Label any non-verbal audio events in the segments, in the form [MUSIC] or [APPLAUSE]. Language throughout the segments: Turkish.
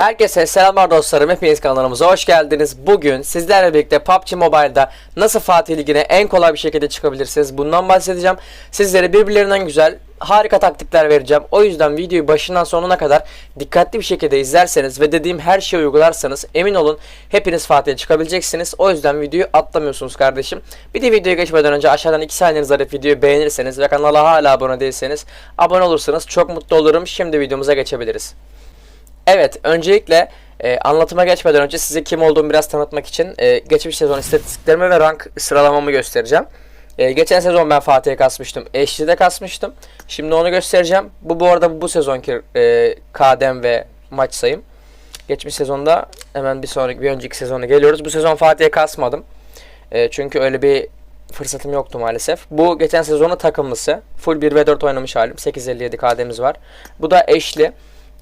Herkese selamlar dostlarım. Hepiniz kanalımıza hoş geldiniz. Bugün sizlerle birlikte PUBG Mobile'da nasıl Fatih Ligi'ne en kolay bir şekilde çıkabilirsiniz bundan bahsedeceğim. Sizlere birbirlerinden güzel, harika taktikler vereceğim. O yüzden videoyu başından sonuna kadar dikkatli bir şekilde izlerseniz ve dediğim her şeyi uygularsanız emin olun hepiniz Fatih'e çıkabileceksiniz. O yüzden videoyu atlamıyorsunuz kardeşim. Bir de videoya geçmeden önce aşağıdan 2 saniyeniz arayıp videoyu beğenirseniz ve kanala hala abone değilseniz abone olursanız çok mutlu olurum. Şimdi videomuza geçebiliriz. Evet, öncelikle e, anlatıma geçmeden önce size kim olduğumu biraz tanıtmak için e, geçmiş sezon istatistiklerimi ve rank sıralamamı göstereceğim. E, geçen sezon ben Fatih'e kasmıştım. Eşli'de kasmıştım. Şimdi onu göstereceğim. Bu bu arada bu sezonki e, kadem ve maç sayım. Geçmiş sezonda hemen bir sonraki bir önceki sezona geliyoruz. Bu sezon Fatih'e kasmadım. E, çünkü öyle bir fırsatım yoktu maalesef. Bu geçen sezonun takımlısı. Full 1 ve 4 oynamış halim. 857 kademiz var. Bu da eşli.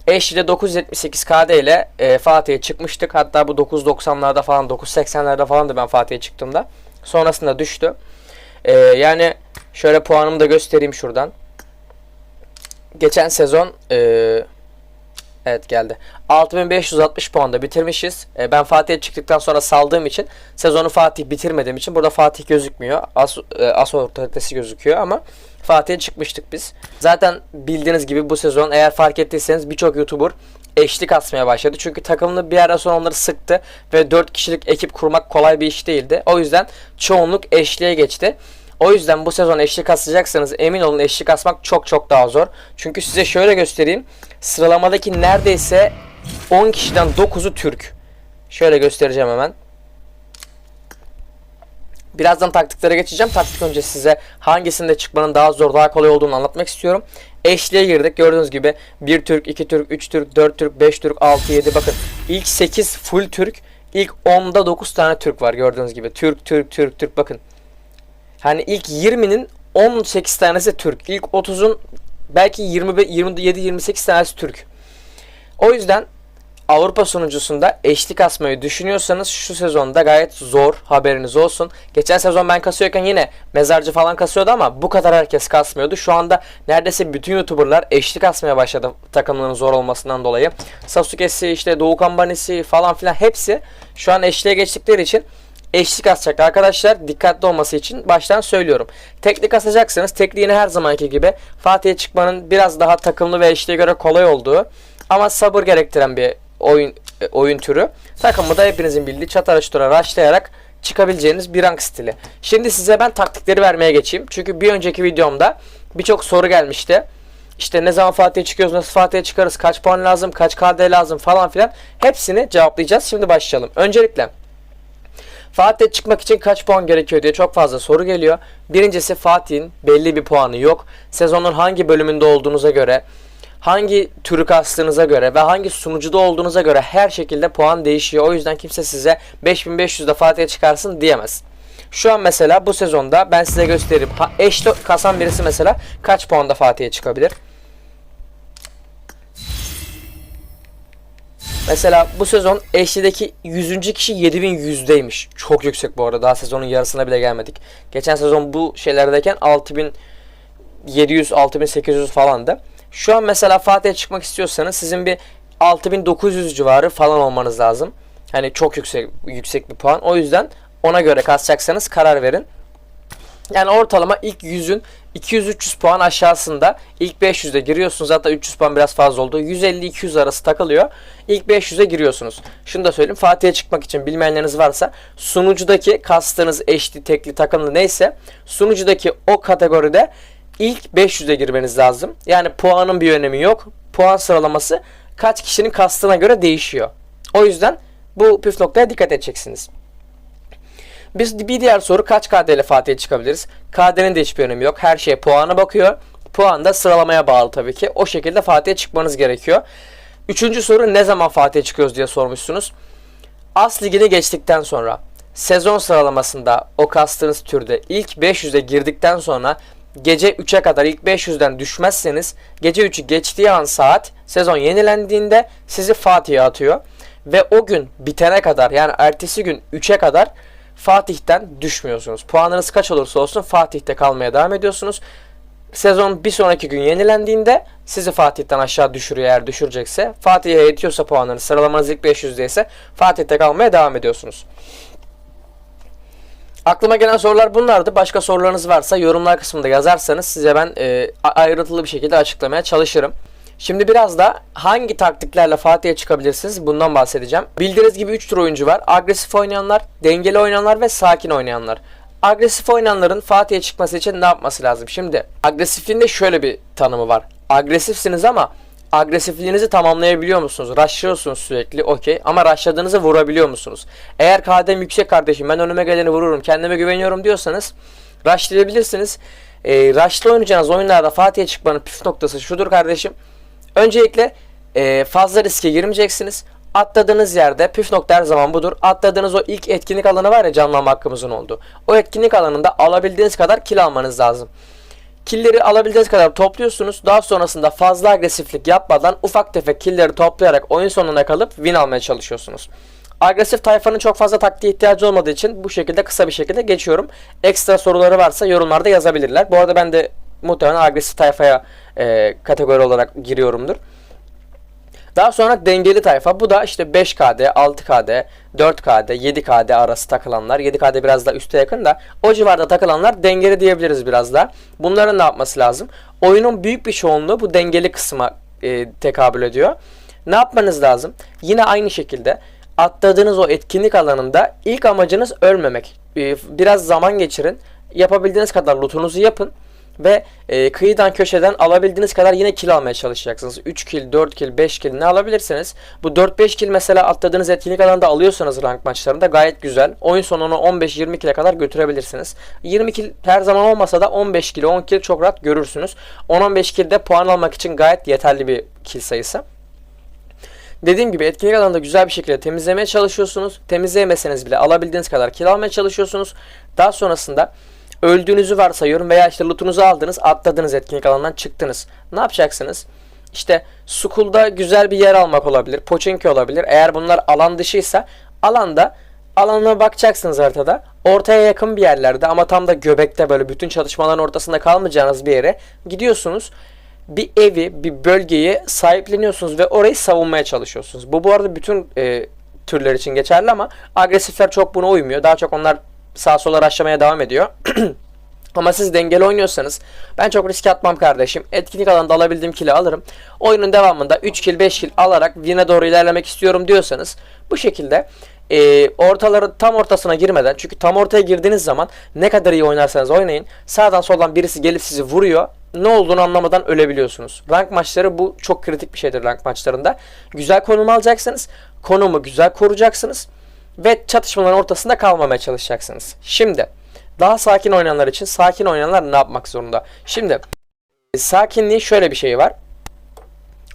Eşli'de 978 KD ile e, Fatih'e çıkmıştık. Hatta bu 990'larda falan 980'lerde falan da ben Fatih'e çıktığımda. Sonrasında düştü. E, yani şöyle puanımı da göstereyim şuradan. Geçen sezon e, evet geldi. 6560 puanda bitirmişiz. E, ben Fatih'e çıktıktan sonra saldığım için sezonu Fatih bitirmediğim için burada Fatih gözükmüyor. As, e, as otoritesi gözüküyor ama Fatih'e çıkmıştık biz. Zaten bildiğiniz gibi bu sezon eğer fark ettiyseniz birçok YouTuber eşlik asmaya başladı. Çünkü takımlı bir ara sonra onları sıktı ve 4 kişilik ekip kurmak kolay bir iş değildi. O yüzden çoğunluk eşliğe geçti. O yüzden bu sezon eşlik asacaksanız emin olun eşlik asmak çok çok daha zor. Çünkü size şöyle göstereyim. Sıralamadaki neredeyse 10 kişiden 9'u Türk. Şöyle göstereceğim hemen. Birazdan taktiklere geçeceğim. Taktik önce size hangisinde çıkmanın daha zor, daha kolay olduğunu anlatmak istiyorum. Eşliğe girdik. Gördüğünüz gibi 1 Türk, 2 Türk, 3 Türk, 4 Türk, 5 Türk, 6, 7. Bakın ilk 8 full Türk. İlk 10'da 9 tane Türk var gördüğünüz gibi. Türk, Türk, Türk, Türk. Bakın. Hani ilk 20'nin 18 tanesi Türk. İlk 30'un belki 25, 27, 28 tanesi Türk. O yüzden Avrupa sunucusunda eşlik asmayı düşünüyorsanız şu sezonda gayet zor haberiniz olsun. Geçen sezon ben kasıyorken yine mezarcı falan kasıyordu ama bu kadar herkes kasmıyordu. Şu anda neredeyse bütün YouTuber'lar eşlik asmaya başladı takımların zor olmasından dolayı. Sasuke'si işte Doğukan Banisi falan filan hepsi şu an eşliğe geçtikleri için eşlik asacak arkadaşlar dikkatli olması için baştan söylüyorum. Teknik asacaksınız. Tekniğini her zamanki gibi Fatih'e çıkmanın biraz daha takımlı ve eşliğe göre kolay olduğu ama sabır gerektiren bir oyun oyun türü. Takımı da hepinizin bildiği çat araştıra raşlayarak çıkabileceğiniz bir rank stili. Şimdi size ben taktikleri vermeye geçeyim. Çünkü bir önceki videomda birçok soru gelmişti. İşte ne zaman Fatih'e çıkıyoruz, nasıl Fatih'e çıkarız, kaç puan lazım, kaç KD lazım falan filan. Hepsini cevaplayacağız. Şimdi başlayalım. Öncelikle Fatih'e çıkmak için kaç puan gerekiyor diye çok fazla soru geliyor. Birincisi Fatih'in belli bir puanı yok. Sezonun hangi bölümünde olduğunuza göre, hangi türü kastığınıza göre ve hangi sunucuda olduğunuza göre her şekilde puan değişiyor. O yüzden kimse size 5500'de Fatih'e çıkarsın diyemez. Şu an mesela bu sezonda ben size göstereyim. Eşli kasan birisi mesela kaç puanda Fatih'e çıkabilir? Mesela bu sezon eşlideki 100. kişi 7100'deymiş. Çok yüksek bu arada. Daha sezonun yarısına bile gelmedik. Geçen sezon bu şeylerdeyken 6700 6800 falandı. Şu an mesela Fatih'e çıkmak istiyorsanız sizin bir 6900 civarı falan olmanız lazım. Hani çok yüksek yüksek bir puan. O yüzden ona göre kasacaksanız karar verin. Yani ortalama ilk 100'ün 200-300 puan aşağısında ilk 500'e giriyorsunuz. Hatta 300 puan biraz fazla oldu. 150-200 arası takılıyor. İlk 500'e giriyorsunuz. Şunu da söyleyeyim. Fatih'e çıkmak için bilmeyenleriniz varsa sunucudaki kastığınız eşli, tekli, takımlı neyse sunucudaki o kategoride ilk 500'e girmeniz lazım. Yani puanın bir önemi yok. Puan sıralaması kaç kişinin kastına göre değişiyor. O yüzden bu püf noktaya dikkat edeceksiniz. Biz bir diğer soru kaç KD ile Fatih'e çıkabiliriz? KD'nin de hiçbir önemi yok. Her şey puana bakıyor. Puan da sıralamaya bağlı tabii ki. O şekilde Fatih'e çıkmanız gerekiyor. Üçüncü soru ne zaman Fatih'e çıkıyoruz diye sormuşsunuz. As ligini geçtikten sonra sezon sıralamasında o kastığınız türde ilk 500'e girdikten sonra gece 3'e kadar ilk 500'den düşmezseniz gece 3'ü geçtiği an saat sezon yenilendiğinde sizi Fatih'e atıyor. Ve o gün bitene kadar yani ertesi gün 3'e kadar Fatih'ten düşmüyorsunuz. Puanınız kaç olursa olsun Fatih'te kalmaya devam ediyorsunuz. Sezon bir sonraki gün yenilendiğinde sizi Fatih'ten aşağı düşürüyor eğer düşürecekse. Fatih'e yetiyorsa puanlarınız sıralamanız ilk 500'de ise Fatih'te kalmaya devam ediyorsunuz. Aklıma gelen sorular bunlardı. Başka sorularınız varsa yorumlar kısmında yazarsanız size ben e, ayrıntılı bir şekilde açıklamaya çalışırım. Şimdi biraz da hangi taktiklerle Fatih'e çıkabilirsiniz bundan bahsedeceğim. Bildiğiniz gibi 3 tür oyuncu var. Agresif oynayanlar, dengeli oynayanlar ve sakin oynayanlar. Agresif oynayanların Fatih'e çıkması için ne yapması lazım? Şimdi agresifliğinde şöyle bir tanımı var. Agresifsiniz ama agresifliğinizi tamamlayabiliyor musunuz? Rushlıyorsunuz sürekli okey ama rushladığınızı vurabiliyor musunuz? Eğer KD'm yüksek kardeşim ben önüme geleni vururum kendime güveniyorum diyorsanız rushlayabilirsiniz. E, rush'la oynayacağınız oyunlarda Fatih'e çıkmanın püf noktası şudur kardeşim. Öncelikle e, fazla riske girmeyeceksiniz. Atladığınız yerde püf nokta her zaman budur. Atladığınız o ilk etkinlik alanı var ya canlanma hakkımızın olduğu. O etkinlik alanında alabildiğiniz kadar kill almanız lazım. Killleri alabildiğiniz kadar topluyorsunuz. Daha sonrasında fazla agresiflik yapmadan ufak tefek killleri toplayarak oyun sonuna kalıp win almaya çalışıyorsunuz. Agresif tayfanın çok fazla taktiğe ihtiyacı olmadığı için bu şekilde kısa bir şekilde geçiyorum. Ekstra soruları varsa yorumlarda yazabilirler. Bu arada ben de muhtemelen agresif tayfaya e, kategori olarak giriyorumdur. Daha sonra dengeli tayfa. Bu da işte 5KD, 6KD, 4KD, 7KD arası takılanlar. 7KD biraz da üste yakın da o civarda takılanlar dengeli diyebiliriz biraz da. Bunların ne yapması lazım? Oyunun büyük bir çoğunluğu bu dengeli kısma e, tekabül ediyor. Ne yapmanız lazım? Yine aynı şekilde atladığınız o etkinlik alanında ilk amacınız ölmemek. E, biraz zaman geçirin. Yapabildiğiniz kadar lootunuzu yapın. Ve e, kıyıdan köşeden alabildiğiniz kadar yine kill almaya çalışacaksınız. 3 kill, 4 kill, 5 kill ne alabilirsiniz? Bu 4-5 kill mesela atladığınız etkinlik alanında alıyorsanız rank maçlarında gayet güzel. Oyun sonunu 15-20 kill'e kadar götürebilirsiniz. 20 kill her zaman olmasa da 15 kill, 10 kill çok rahat görürsünüz. 10-15 kill de puan almak için gayet yeterli bir kill sayısı. Dediğim gibi etkinlik alanında güzel bir şekilde temizlemeye çalışıyorsunuz. Temizleyemeseniz bile alabildiğiniz kadar kill almaya çalışıyorsunuz. Daha sonrasında öldüğünüzü varsayıyorum veya işte lootunuzu aldınız, atladınız etkinlik alanından çıktınız. Ne yapacaksınız? İşte Skull'da güzel bir yer almak olabilir, Pochinki olabilir. Eğer bunlar alan dışıysa alanda alana bakacaksınız haritada. Ortaya yakın bir yerlerde ama tam da göbekte böyle bütün çatışmaların ortasında kalmayacağınız bir yere gidiyorsunuz. Bir evi, bir bölgeyi sahipleniyorsunuz ve orayı savunmaya çalışıyorsunuz. Bu bu arada bütün e, türler için geçerli ama agresifler çok buna uymuyor. Daha çok onlar sağa sola aşamaya devam ediyor. [CLEARS THROAT] Ama siz dengeli oynuyorsanız ben çok risk atmam kardeşim. Etkinlik alanında alabildiğim kill'i alırım. Oyunun devamında 3 kill 5 kill alarak win'e doğru ilerlemek istiyorum diyorsanız bu şekilde e, ortaları tam ortasına girmeden çünkü tam ortaya girdiğiniz zaman ne kadar iyi oynarsanız oynayın sağdan soldan birisi gelip sizi vuruyor ne olduğunu anlamadan ölebiliyorsunuz. Rank maçları bu çok kritik bir şeydir rank maçlarında. Güzel konum alacaksınız. Konumu güzel koruyacaksınız ve çatışmaların ortasında kalmamaya çalışacaksınız. Şimdi daha sakin oynayanlar için sakin oynayanlar ne yapmak zorunda? Şimdi sakinliğin şöyle bir şeyi var.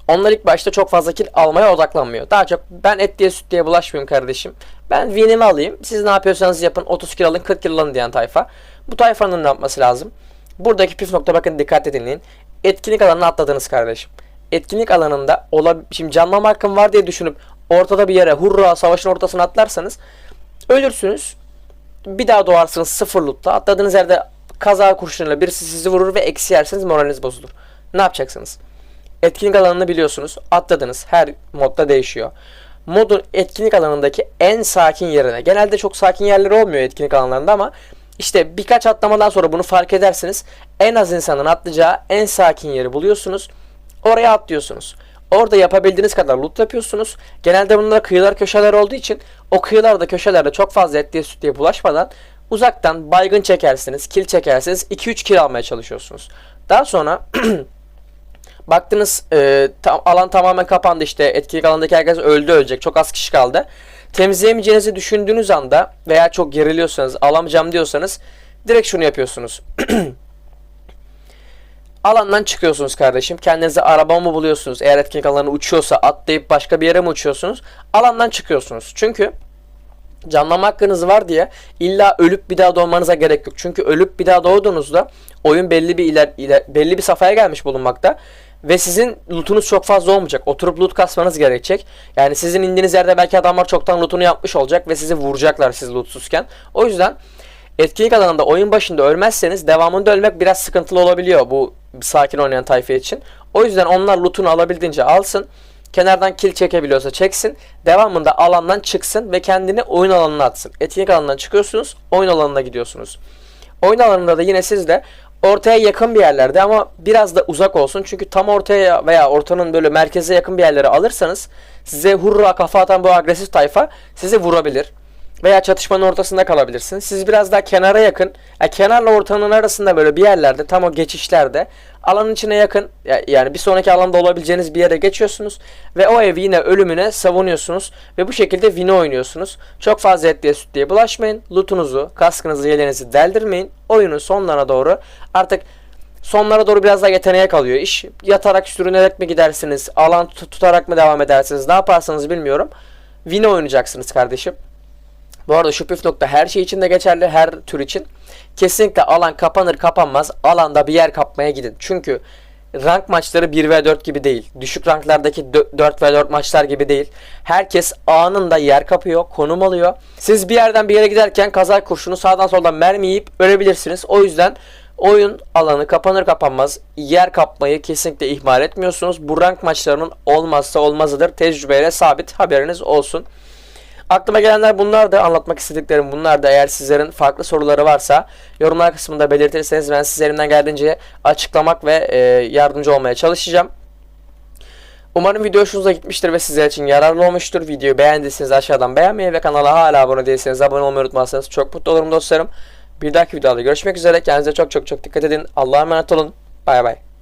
Onlar ilk başta çok fazla kill almaya odaklanmıyor. Daha çok ben et diye süt diye bulaşmayayım kardeşim. Ben win'imi alayım. Siz ne yapıyorsanız yapın. 30 kill alın 40 kill alın diyen tayfa. Bu tayfanın ne yapması lazım? Buradaki püf nokta bakın dikkat dinleyin. Etkinlik alanına atladınız kardeşim. Etkinlik alanında olab şimdi canlanma hakkım var diye düşünüp ortada bir yere hurra savaşın ortasına atlarsanız ölürsünüz. Bir daha doğarsınız sıfır loot'ta. Atladığınız yerde kaza kurşunuyla birisi sizi vurur ve eksi yerseniz moraliniz bozulur. Ne yapacaksınız? Etkinlik alanını biliyorsunuz. Atladınız. Her modda değişiyor. Modun etkinlik alanındaki en sakin yerine. Genelde çok sakin yerleri olmuyor etkinlik alanlarında ama işte birkaç atlamadan sonra bunu fark edersiniz. En az insanın atlayacağı en sakin yeri buluyorsunuz. Oraya atlıyorsunuz. Orada yapabildiğiniz kadar loot yapıyorsunuz. Genelde bunlar kıyılar köşeler olduğu için o kıyılarda köşelerde çok fazla et diye süt diye bulaşmadan uzaktan baygın çekersiniz, kill çekersiniz, 2-3 kill almaya çalışıyorsunuz. Daha sonra [CLEARS THROAT] baktınız e, tam, alan tamamen kapandı işte etkinlik alandaki herkes öldü ölecek çok az kişi kaldı. Temizleyemeyeceğinizi düşündüğünüz anda veya çok geriliyorsanız alamayacağım diyorsanız direkt şunu yapıyorsunuz. [CLEARS THROAT] Alandan çıkıyorsunuz kardeşim. Kendinize araba mı buluyorsunuz? Eğer etkinlik alanı uçuyorsa atlayıp başka bir yere mi uçuyorsunuz? Alandan çıkıyorsunuz. Çünkü canlanma hakkınız var diye illa ölüp bir daha doğmanıza gerek yok. Çünkü ölüp bir daha doğduğunuzda oyun belli bir iler, iler belli bir safhaya gelmiş bulunmakta ve sizin lootunuz çok fazla olmayacak. Oturup loot kasmanız gerekecek. Yani sizin indiğiniz yerde belki adamlar çoktan lootunu yapmış olacak ve sizi vuracaklar siz lootsuzken. O yüzden Etkinlik alanında oyun başında ölmezseniz devamında ölmek biraz sıkıntılı olabiliyor bu sakin oynayan tayfa için. O yüzden onlar lootunu alabildiğince alsın. Kenardan kill çekebiliyorsa çeksin. Devamında alandan çıksın ve kendini oyun alanına atsın. Etkinlik alanından çıkıyorsunuz, oyun alanına gidiyorsunuz. Oyun alanında da yine siz de ortaya yakın bir yerlerde ama biraz da uzak olsun. Çünkü tam ortaya veya ortanın böyle merkeze yakın bir yerlere alırsanız size hurra kafa atan bu agresif tayfa sizi vurabilir. Veya çatışmanın ortasında kalabilirsiniz. Siz biraz daha kenara yakın, ya kenarla ortanın arasında böyle bir yerlerde tam o geçişlerde alanın içine yakın ya- yani bir sonraki alanda olabileceğiniz bir yere geçiyorsunuz ve o evi yine ölümüne savunuyorsunuz ve bu şekilde win oynuyorsunuz. Çok fazla etliye sütlüye bulaşmayın. Lootunuzu, kaskınızı, yeleğinizi deldirmeyin. Oyunun sonlarına doğru artık sonlara doğru biraz daha yeteneğe kalıyor iş. Yatarak sürünerek mi gidersiniz, alan tut- tutarak mı devam edersiniz, ne yaparsanız bilmiyorum. Win oynayacaksınız kardeşim. Bu arada şu püf nokta her şey için de geçerli, her tür için. Kesinlikle alan kapanır kapanmaz alanda bir yer kapmaya gidin. Çünkü rank maçları 1v4 gibi değil. Düşük ranklardaki 4v4 maçlar gibi değil. Herkes anında yer kapıyor, konum alıyor. Siz bir yerden bir yere giderken kaza kurşunu sağdan soldan mermi yiyip ölebilirsiniz. O yüzden oyun alanı kapanır kapanmaz yer kapmayı kesinlikle ihmal etmiyorsunuz. Bu rank maçlarının olmazsa olmazıdır. Tecrübeyle sabit haberiniz olsun. Aklıma gelenler bunlar da anlatmak istediklerim bunlar da eğer sizlerin farklı soruları varsa yorumlar kısmında belirtirseniz ben size elimden geldiğince açıklamak ve e, yardımcı olmaya çalışacağım. Umarım video hoşunuza gitmiştir ve sizler için yararlı olmuştur. Videoyu beğendiyseniz aşağıdan beğenmeyi ve kanala hala abone değilseniz abone olmayı unutmazsanız çok mutlu olurum dostlarım. Bir dahaki videoda görüşmek üzere. Kendinize çok çok çok dikkat edin. Allah'a emanet olun. Bay bay.